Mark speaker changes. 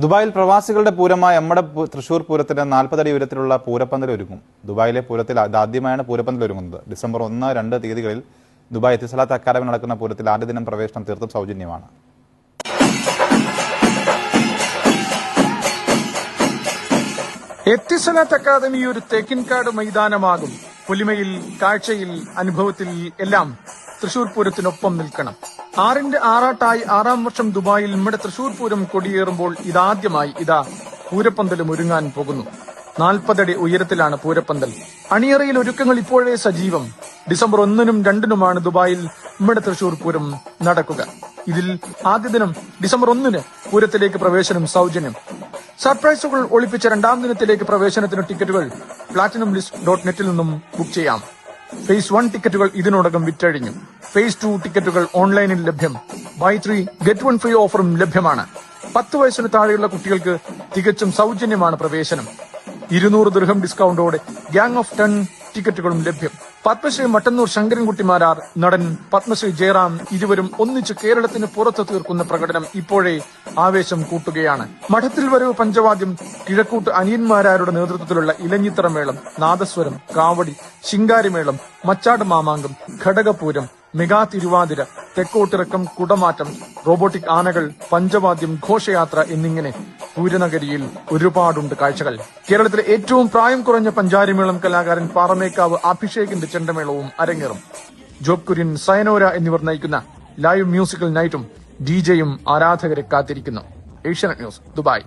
Speaker 1: ദുബായിൽ പ്രവാസികളുടെ പൂരമായ നമ്മുടെ തൃശൂർ പൂരത്തിന് നാൽപ്പതടി ഉയരത്തിലുള്ള പൂരപ്പന്തൽ ഒരുങ്ങും ദുബായിലെ പൂരത്തിൽ ആദ്യമായാണ് പൂരപ്പന്തൽ ഒരുങ്ങുന്നത്. ഡിസംബർ ഒന്ന് രണ്ട് തീയതികളിൽ ദുബായ് എത്തിസലാത്ത് അക്കാദമി നടക്കുന്ന പൂരത്തിൽ ആദ്യ ദിനം പ്രവേശനം തീർത്തും സൗജന്യമാണ്.
Speaker 2: എത്തിസലാത്ത് അക്കാദമി ഒരു തേക്കിൻകാട് മൈതാനമാകും. പൊലിമയിൽ കാഴ്ചയിൽ അനുഭവത്തിൽ എല്ലാം തൃശൂർ പൂരത്തിനൊപ്പം നിൽക്കണം. ആറിന്റെ ആറാട്ടായി ആറാം വർഷം ദുബായിൽ നമ്മുടെ തൃശൂർ പൂരം കൊടിയേറുമ്പോൾ ഇതാദ്യമായി ഇതാ പൂരപ്പന്തലും ഒരുങ്ങാൻ പോകുന്നു. നാൽപ്പതടി ഉയരത്തിലാണ് പൂരപ്പന്തൽ. അണിയറയിൽ ഒരുക്കങ്ങൾ ഇപ്പോഴേ സജീവം. ഡിസംബർ ഒന്നിനും രണ്ടിനുമാണ് ദുബായിൽ നമ്മുടെ തൃശൂർ പൂരം നടക്കുക. ഇതിൽ ആദ്യ ദിനം ഡിസംബർ ഒന്നിന് പൂരത്തിലേക്ക് പ്രവേശനം സൗജന്യം. സർപ്രൈസുകൾ ഒളിപ്പിച്ച രണ്ടാം ദിനത്തിലേക്ക് പ്രവേശനത്തിന് ടിക്കറ്റുകൾ പ്ലാറ്റിനം ലിസ്റ്റ് ഡോട്ട് നെറ്റിൽ നിന്നും ബുക്ക് ചെയ്യാം. ഫേസ് വൺ ടിക്കറ്റുകൾ ഇതിനോടകം വിറ്റഴിഞ്ഞു. ഫേസ് ടു ടിക്കറ്റുകൾ ഓൺലൈനിൽ ലഭ്യം. Buy three get one free ഓഫറും ലഭ്യമാണ്. പത്ത് വയസ്സിന് താഴെയുള്ള കുട്ടികൾക്ക് തികച്ചും സൗജന്യമാണ് പ്രവേശനം. ഇരുന്നൂറ് ദൃഹം ഡിസ്കൗണ്ടോടെ ഗ്യാങ് ഓഫ് ടെൻ ടിക്കറ്റുകളും ലഭ്യം. പത്മശ്രീ മട്ടന്നൂർ ശങ്കരൻകുട്ടിമാരാർ നടൻ പത്മശ്രീ ജയറാം ഇരുവരും ഒന്നിച്ച് കേരളത്തിന് പുറത്തു തീർക്കുന്ന പ്രകടനം ഇപ്പോഴേ ആവേശം കൂട്ടുകയാണ്. മഠത്തിൽ വരവ് പഞ്ചവാദ്യം കിഴക്കൂട്ട് അനിയന്മാരാരുടെ നേതൃത്വത്തിലുള്ള ഇലഞ്ഞിത്തറമേളം നാദസ്വരം കാവടി ശിങ്കാരിമേളം മച്ചാട് മാമാങ്കം ഘടകപൂരം മെഗാ തിരുവാതിര തെക്കോട്ടിറക്കം കുടമാറ്റം റോബോട്ടിക് ആനകൾ പഞ്ചവാദ്യം ഘോഷയാത്ര എന്നിങ്ങനെ പൂരനഗരിയിൽ ഒരുപാടുണ്ട് കാഴ്ചകൾ. കേരളത്തിലെ ഏറ്റവും പ്രായം കുറഞ്ഞ പഞ്ചാരിമേളം കലാകാരൻ പാറമേക്കാവ് അഭിഷേകിന്റെ ചെണ്ടമേളവും അരങ്ങേറും. ജോബ് കുര്യൻ സയനോര എന്നിവർ നയിക്കുന്ന ലൈവ് മ്യൂസിക്കൽ നൈറ്റും ഡിജെയും ആരാധകരെ കാത്തിരിക്കുന്നു. Asianet news Dubai.